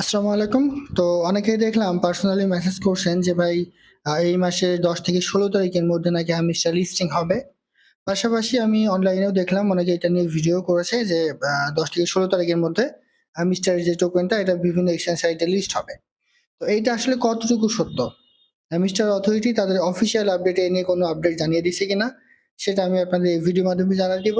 আসসালামু আলাইকুম। তো অনেকেই দেখলাম পার্সোনালি মেসেজ করছেন যে ভাই এই মাসের দশ থেকে ষোলো তারিখের মধ্যে নাকি হামিস্টার লিস্টিং হবে। পাশাপাশি আমি অনলাইনেও দেখলাম অনেকে এটা নিয়ে ভিডিও করেছে যে দশ থেকে ষোলো তারিখের মধ্যে হামিস্টার যে টোকেনটা এটা বিভিন্ন এক্সচেঞ্জ সাইটে লিস্ট হবে। তো এইটা আসলে কতটুকু সত্য? হামিস্টার অথরিটি তাদের অফিসিয়াল আপডেটে নিয়ে কোনো আপডেট জানিয়ে দিছে কিনা, সেটা আমি আপনাদের এই ভিডিও মাধ্যমে জানিয়ে দিব।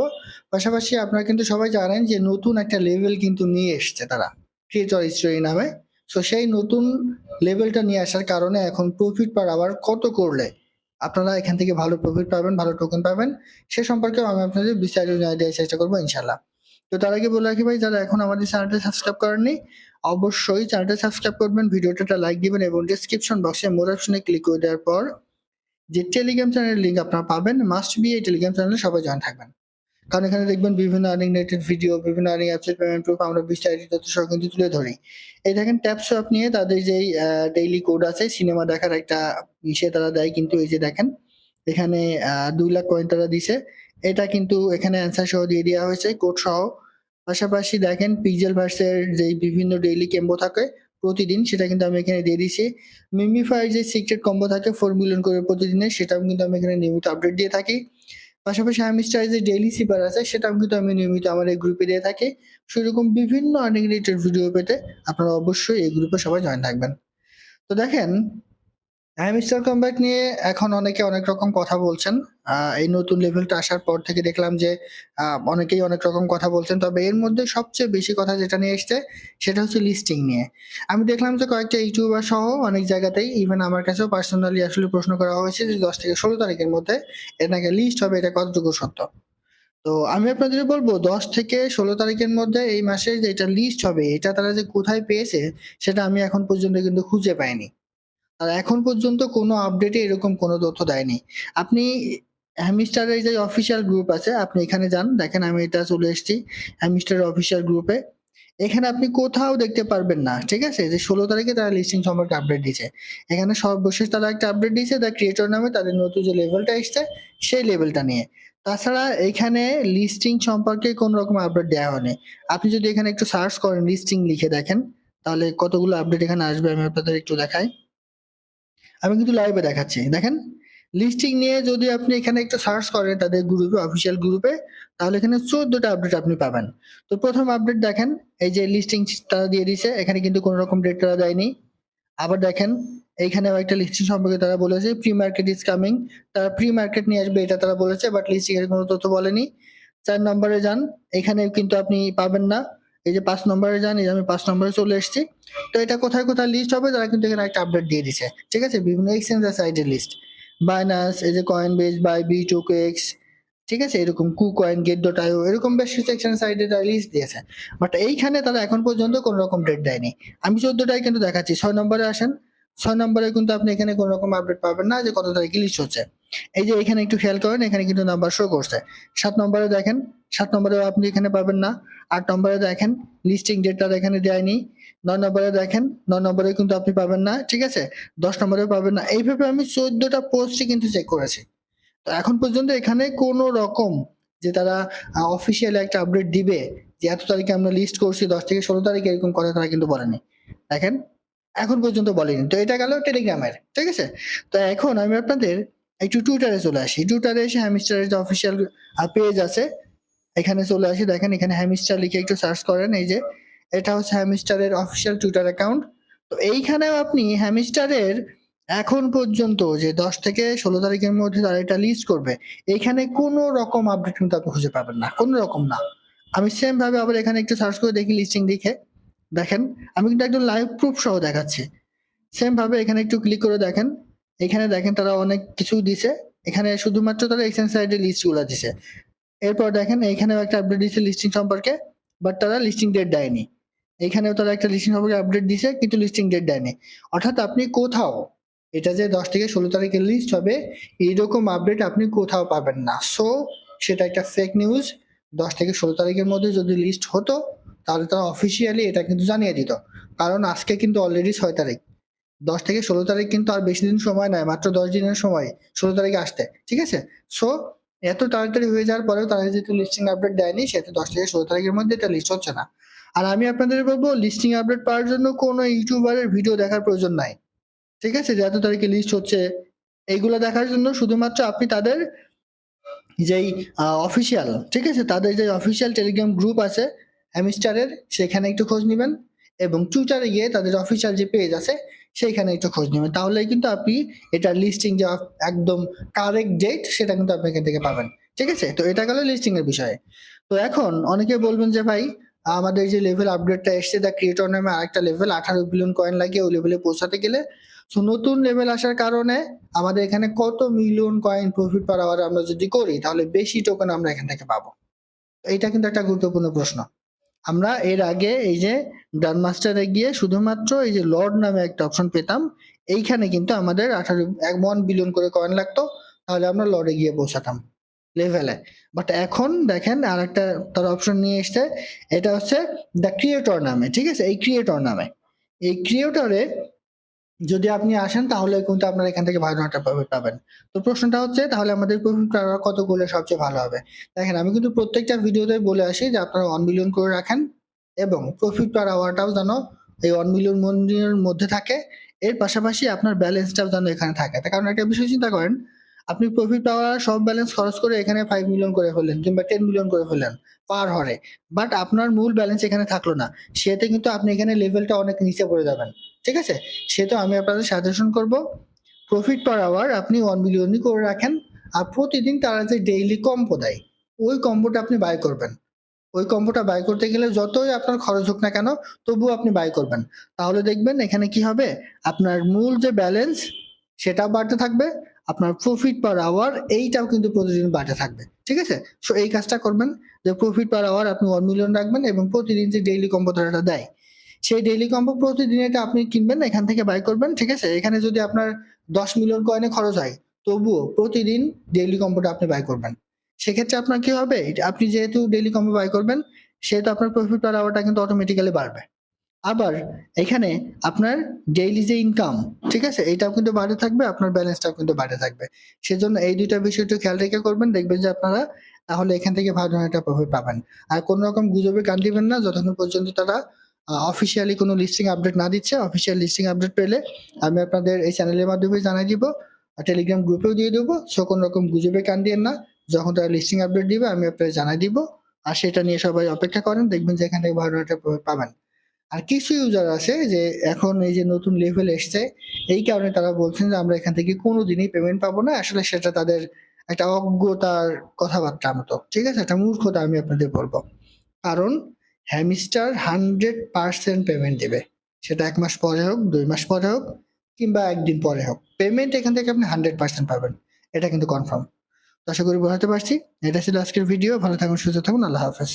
পাশাপাশি আপনারা কিন্তু সবাই জানেন যে নতুন একটা লেভেল কিন্তু নিয়ে এসছে তারা। ক্রিয়েটর স্টোরি নামে। সো সেই নতুন লেভেলটা নিয়ে আসার কারণে এখন প্রফিট পার আওয়ার কত করলে? আপনারা এখান থেকে ভালো প্রফিট পাবেন, ভালো টোকেন পাবেন। সে সম্পর্কেও আমি আপনাদের বিস্তারিত জানিয়ে দেওয়ার চেষ্টা করব ইনশাল্লাহ তো তার আগে বলে রাখি ভাই, যারা এখন আমাদের চ্যানেলটা সাবস্ক্রাইব করেননি, অবশ্যই চ্যানেলটা সাবস্ক্রাইব করবেন, ভিডিওটা লাইক দিবেন এবং ডিসক্রিপশন বক্সে মোর অপশনে ক্লিক করে দেওয়ার পর যে টেলিগ্রাম চ্যানেলের লিঙ্ক আপনারা পাবেন মাস্ট বি এই টেলিগ্রাম চ্যানেলে সবাই জয়েন থাকবেন। কারণ এখানে দেখবেন বিভিন্ন আর্নিং রিলেটেড ভিডিও বিভিন্ন আর্নিং অ্যাপসের পেমেন্ট প্রুফ আমরা বিস্তারিত তথ্য সহ কিন্তু তুলে ধরি। এই দেখেন ট্যাপ সোয়াপ নিয়ে তাদের যেই ডেইলি কোড আছে সিনেমা দেখার একটা ইসে তারা দেয় কিন্তু এই যে দেখেন, এখানে দুই লাখ কয়েন তারা দিছে। এটা কিন্তু এখানে অ্যান্সার সহ দিয়ে দেওয়া হয়েছে কোড সহ। পাশাপাশি দেখেন পিজেল ভার্সের যে বিভিন্ন ডেইলি কেম্বো থাকে প্রতিদিন, সেটা কিন্তু আমি এখানে দিয়ে দিছি। মিমিফায়ার যে সিক্রেট কম্বো থাকে ফোর মিলিয়ন করে প্রতিদিনে, সেটাও কিন্তু আমি এখানে নিয়মিত আপডেট দিয়ে থাকি। পাশাপাশি আমি চাই যে ডেইলি সিপার আছে, সেটাও কিন্তু আমি নিয়মিত আমার এই গ্রুপে দিয়ে থাকি। সেরকম বিভিন্ন আর্নিং রিলেটেড ভিডিও পেতে আপনারা অবশ্যই এই গ্রুপে সবাই জয়েন থাকবেন। তো দেখেন হ্যামস্টার কমব্যাক নিয়ে এখন অনেকে অনেক রকম কথা বলছেন। এই নতুন লেভেলটা আসার পর থেকে দেখলাম যে অনেকেই অনেক রকম কথা বলছেন। তবে এর মধ্যে সবচেয়ে বেশি কথা যেটা নিয়ে এসছে, সেটা হচ্ছে লিস্টিং নিয়ে। আমি দেখলাম যে কয়েকটা ইউটিউবার সহ অনেক জায়গাতেই ইভেন আমার কাছেও পার্সোনালি আসলে প্রশ্ন করা হয়েছে যে, দশ থেকে ষোলো তারিখের মধ্যে এর নাকি লিস্ট হবে, এটা কতটুকু সত্য? তো আমি আপনাদের বলব, দশ থেকে ষোলো তারিখের মধ্যে এই মাসে যেটা লিস্ট হবে, এটা তারা যে কোথায় পেয়েছে, সেটা আমি এখন পর্যন্ত কিন্তু খুঁজে পাইনি। আর এখন পর্যন্ত কোনো আপডেটে এরকম কোনো তথ্য দেয়নি। আপনি হ্যামিস্টারের যে অফিসিয়াল গ্রুপ আছে, আপনি এখানে যান, দেখেন আমি এটা চলে এসেছি হ্যামিস্টারের অফিসিয়াল গ্রুপে এখানে আপনি কোথাও দেখতে পারবেন না, ঠিক আছে? যে ষোলো তারিখে তারা লিস্টিং সম্পর্কে আপডেট দিয়েছে। এখানে সর্বশেষ তারা একটা আপডেট দিয়েছে দ্য ক্রিয়েটর নামে তাদের নতুন যে লেভেলটা এসছে, সেই লেভেলটা নিয়ে। তাছাড়া এখানে লিস্টিং সম্পর্কে কোন রকম আপডেট দেওয়া হয়নি। আপনি যদি এখানে একটু সার্চ করেন লিস্টিং লিখে দেখেন, তাহলে কতগুলো আপডেট এখানে আসবে আমি আপনাদের একটু দেখাই। আমি কিন্তু লাইভে দেখাচ্ছি। দেখেন লিস্টিং নিয়ে যদি আপনি এখানে একটু সার্চ করেন তাদের গ্রুপে অফিসিয়াল গ্রুপে তাহলে এখানে চোদ্দটা আপডেট আপনি পাবেন। তো প্রথম আপডেট দেখেন, এই যে লিস্টিং তারা দিয়ে দিছে, এখানে কিন্তু কোনো রকম ডেট তারা দেয়নি। আবার দেখেন, এইখানেও একটা লিস্টিং সম্পর্কে তারা বলেছে প্রি মার্কেট ইজ কামিং তারা প্রি মার্কেট নিয়ে আসবে এটা তারা বলেছে বাট লিস্টিং এর কোনো তথ্য বলেনি। চার নম্বরে যান এখানে কিন্তু আপনি পাবেন না। এই যে পাঁচ নম্বরে যে আমি পাঁচ নম্বরে চলে এসেছি। তো এটা কোথায় কোথায় লিস্ট হবে তারা কিন্তু এখানে একটা আপডেট দিয়ে দিছে। ঠিক আছে? বিভিন্ন এক্সচেঞ্জ এক্সচেঞ্জের সাইডের লিস্ট বাইনান্স এই যে কয়েন বেস বাই বি টোকো এক্স ঠিক আছে? এরকম কু কয়েন গেট ডট আইও এরকম বেশ কিছু এক্সচেঞ্জ সাইডে তারা লিস্ট দিয়েছে। বাট এইখানে তারা এখন পর্যন্ত কোনো রকম ডেট দেয়নি। আমি চোদ্দটাই কিন্তু দেখাচ্ছি। ছয় নম্বরে আসেন। ছয় নম্বরে কিন্তু আপনি এখানে কোনো রকম আপডেট পাবেন না যে কত তারিখে লিস্ট হচ্ছে। এই যে এখানে একটু খেয়াল করেন, এখানে কিন্তু নাম্বার শো করছে। সাত নম্বরে দেখেন, সাত নম্বরে আপনি এখানে পাবেন না। আট নম্বরে দেখেন লিস্টিং ডেটটা এখানে দেয়নি। নয় নম্বরে দেখেন, নয় নম্বরে কিন্তু আপনি পাবেন না, ঠিক আছে? দশ নম্বরে পাবেন না। এইভাবে আমি চোদ্দটা পোস্টই কিন্তু চেক করেছি। তো এখন পর্যন্ত এখানে কোনো রকম যে তারা অফিসিয়ালি একটা আপডেট দিবে, যে এত তারিখে আমরা লিস্ট করছি, দশ থেকে ষোলো তারিখে এরকম কথা তারা কিন্তু বলেনি। দেখেন, এখন পর্যন্ত বলেনি। তো এটা গেল টেলিগ্রামের ঠিক আছে? তো এখন আমি আপনাদের একটু টুইটারে চলে আসি। টুইটারে এসে হ্যামিস্টারের যে অফিসিয়াল পেজ আছে, এখানে চলে আসি। দেখেন, এখানে হ্যামিস্টার লিখে একটু সার্চ করেন। এই যে, এটা হচ্ছে হ্যামিস্টারের অফিসিয়াল টুইটার অ্যাকাউন্ট তো এইখানেও আপনি হ্যামিস্টারের এখন পর্যন্ত যে দশ থেকে ষোলো তারিখের মধ্যে তারা এটা লিস্ট করবে, এখানে কোনো রকম আপডেট কিন্তু আপনি খুঁজে পাবেন না। কোনো রকম না। আমি সেম ভাবে আবার এখানে একটু সার্চ করে দেখি লিস্টিং দেখে। দেখেন, আমি কিন্তু একদম লাইভ প্রুফ সহ দেখাচ্ছি। সেম ভাবে এখানে একটু ক্লিক করে দেখেন। এখানে দেখেন তারা অনেক কিছু দিছে। এখানে শুধুমাত্র তারা এক্সচেঞ্জ সাইডে লিস্টগুলো দিছে। এরপর দেখেন এখানেও একটা আপডেট দিছে লিস্টিং সম্পর্কে বাট তারা লিস্টিং ডেট দেয়নি। এখানেও তারা একটা লিস্টিং সম্পর্কে আপডেট দিছে, কিন্তু লিস্টিং ডেট দেয়নি। অর্থাৎ আপনি কোথাও, এটা যে দশ থেকে ষোলো তারিখের লিস্ট হবে, এইরকম আপডেট আপনি কোথাও পাবেন না। সো সেটা একটা ফেক নিউজ দশ থেকে ষোলো তারিখের মধ্যে যদি লিস্ট হতো, তাহলে তারা অফিসিয়ালি এটা কিন্তু জানিয়ে দিত। কারণ আজকে কিন্তু অলরেডি ছয় তারিখ। দশ থেকে ষোলো তারিখ কিন্তু আর বেশি দিন সময় নয় মাত্র দশ দিনের সময়, ষোলো তারিখে আসতে, ঠিক আছে? সো এত তাড়াতাড়ি হয়ে যাওয়ার পরেও তারা যেহেতু লিস্টিং আপডেট দেয়নি, সেহেতু দশ থেকে ষোলো তারিখের মধ্যে এটা লিস্ট হচ্ছে না। আর আমি আপনাদের বলব লিস্টিং আপডেট পাওয়ার জন্য কোনো ইউটিউবারের ভিডিও দেখার প্রয়োজন নাই, ঠিক আছে? যে এত তারিখে লিস্ট হচ্ছে, এইগুলো দেখার জন্য শুধুমাত্র আপনি তাদের যেই অফিসিয়াল ঠিক আছে? তাদের যে অফিসিয়াল টেলিগ্রাম গ্রুপ আছে হ্যামিস্টারের সেখানে একটু খোঁজ নেবেন এবং টুইটারে গিয়ে তাদের অফিসিয়াল যে পেজ আছে সেইখানে একটু খোঁজ নেবেন। তাহলেই কিন্তু আপনি এটার লিস্টিং যে একদম কারেক্ট ডেট সেটা কিন্তু আপনি এখান থেকে পাবেন। ঠিক আছে? তো এটা গেল লিস্টিং এর বিষয়ে। তো এখন অনেকে বলবেন যে, ভাই, আমাদের যে লেভেল আপডেটটা এসছে দ্য ক্রিয়েটর নামে আরেকটা লেভেল আঠারো বিলিয়ন কয়েন লাগিয়ে ওই লেভেলে পৌঁছাতে গেলে? তো নতুন লেভেল আসার কারণে আমাদের এখানে কত million coin profit per hour আমরা যদি করি, তাহলে বেশি টোকেন আমরা এখান থেকে পাবো। এটা কিন্তু একটা গুরুত্বপূর্ণ প্রশ্ন। আমরা এর আগে এই যে গ্র্যান্ডমাস্টারে গিয়ে শুধুমাত্র এই যে লর্ড নামে একটা অপশন পেতাম, এইখানে কিন্তু আমাদের আঠারো, এক ওয়ান বিলিয়ন করে কয়েন লাগতো, তাহলে আমরা লর্ডে গিয়ে পৌঁছাতাম লেভেলে বাট এখন দেখেন আর একটা তার অপশন নিয়ে এসছে, এটা হচ্ছে দ্য ক্রিয়েটর নামে, ঠিক আছে? এই ক্রিয়েটর নামে। এই ক্রিয়েটরে যদি আপনি আসেন, তাহলে কিন্তু আপনারা এখান থেকে ভালো একটা প্রফিট পাবেন। তো প্রশ্নটা হচ্ছে, তাহলে আমাদের প্রফিট কত করলে সবচেয়ে ভালো হবে? দেখেন, আমি কিন্তু প্রত্যেকটা ভিডিওতে বলে আসি যে আপনারা ওয়ান মিলিয়ন করে রাখেন এবং প্রফিট পার আওয়ারটাও যেন এই ওয়ান মিলিয়ন মন্দিরের মধ্যে থাকে। এর পাশাপাশি আপনার ব্যালেন্সটাও যেন এখানে থাকে। তার কারণ একটা বিষয় চিন্তা করেন, আপনি প্রফিট পাওয়ার সব ব্যালেন্স খরচ করে এখানে ফাইভ মিলিয়ন করে ফেললেন কিংবা টেন মিলিয়ন করে ফেললেন পার হরে বাট আপনার মূল ব্যালেন্স এখানে থাকল না। সেতে কিন্তু আপনি এখানে লেভেলটা অনেক নিচে পড়ে যাবেন। ঠিক আছে? সে তো আমি আপনাদের সাজেশন করব প্রফিট পার আওয়ার আপনি ওয়ান মিলিয়নই করে রাখেন আর প্রতিদিন তারা যে ডেইলি কম্পো দেয়, ওই কম্বোটা আপনি বাই করবেন। ওই কম্বোটা বাই করতে গেলে যতই আপনার খরচ হোক না কেন, তবুও আপনি বাই করবেন। তাহলে দেখবেন এখানে কি হবে? আপনার মূল যে ব্যালেন্স সেটাও বাড়তে থাকবে, আপনার প্রফিট পার আওয়ার এইটাও কিন্তু প্রতিদিন বাড়তে থাকবে। ঠিক আছে? সো এই কাজটা করবেন, যে প্রফিট পার আওয়ার আপনি ওয়ান মিলিয়ন রাখবেন এবং প্রতিদিন যে ডেইলি কম্বো তারা দেয় সেই ডেইলি কম্বো প্রতিদিন এটা আপনি কিনবেন এখান থেকে বাই করবেন, ঠিক আছে? এখানে যদি আপনার দশ মিলিয়ন কয়েনে খরচ হয়, তবুও প্রতিদিন ডেইলি কম্বোটা আপনি বাই করবেন। সেক্ষেত্রে আপনার কি হবে? আপনি যেহেতু ডেইলি কম্বো বাই করবেন, সেহেতু আপনার প্রফিট পার আওয়ারটা কিন্তু অটোমেটিক্যালি বাড়বে। আবার এখানে আপনার ডেইলি যে ইনকাম ঠিক আছে? এটাও কিন্তু বাড়তে থাকবে, আপনার ব্যালেন্সটাও কিন্তু বাড়তে থাকবে। সেজন্য এই দুইটা বিষয় একটু খেয়াল রেখে করবেন, দেখবেন যে আপনারা তাহলে এখান থেকে ভালো একটা প্রফিট পাবেন। আর কোনো রকম গুজবে কান দিবেন না, যতক্ষণ পর্যন্ত তারা অফিসিয়ালি কোনো লিস্টিং আপডেট না দিচ্ছে অফিসিয়াল লিস্টিং আপডেট পেলে আমি আপনাদের এই চ্যানেলের মাধ্যমে জানাই দিব টেলিগ্রাম গ্রুপেও দিয়ে দেবো। সো কোনো রকম গুজবে কান দিয়ে না, যখন তারা লিস্টিং আপডেট দিবে, আমি আপনাদের জানাই দিব। আর সেটা নিয়ে সবাই অপেক্ষা করেন, দেখবেন যে এখান ভালো একটা পাবেন। আর কিছু ইউজার আছে যে এখন এই যে নতুন লেভেল এসছে, এই কারণে তারা বলছেন যে আমরা এখান থেকে কোনো দিনই পেমেন্ট পাবো না। আসলে সেটা তাদের একটা অজ্ঞতার কথাবার্তা মতো। ঠিক আছে? একটা মূর্খতা আমি আপনাদের বলব। কারণ হ্যামিস্টার হান্ড্রেড পার্সেন্ট পেমেন্ট দেবে। সেটা এক মাস পরে হোক, দুই মাস পরে হোক, কিংবা একদিন পরে হোক। পেমেন্ট এখান থেকে আপনি হান্ড্রেড পার্সেন্ট পাবেন। এটা কিন্তু কনফার্ম। আশা করি বোঝাতে পারছি। এটা ছিল আজকের ভিডিও। ভালো থাকুন, সুস্থ থাকুন। আল্লাহ হাফেজ।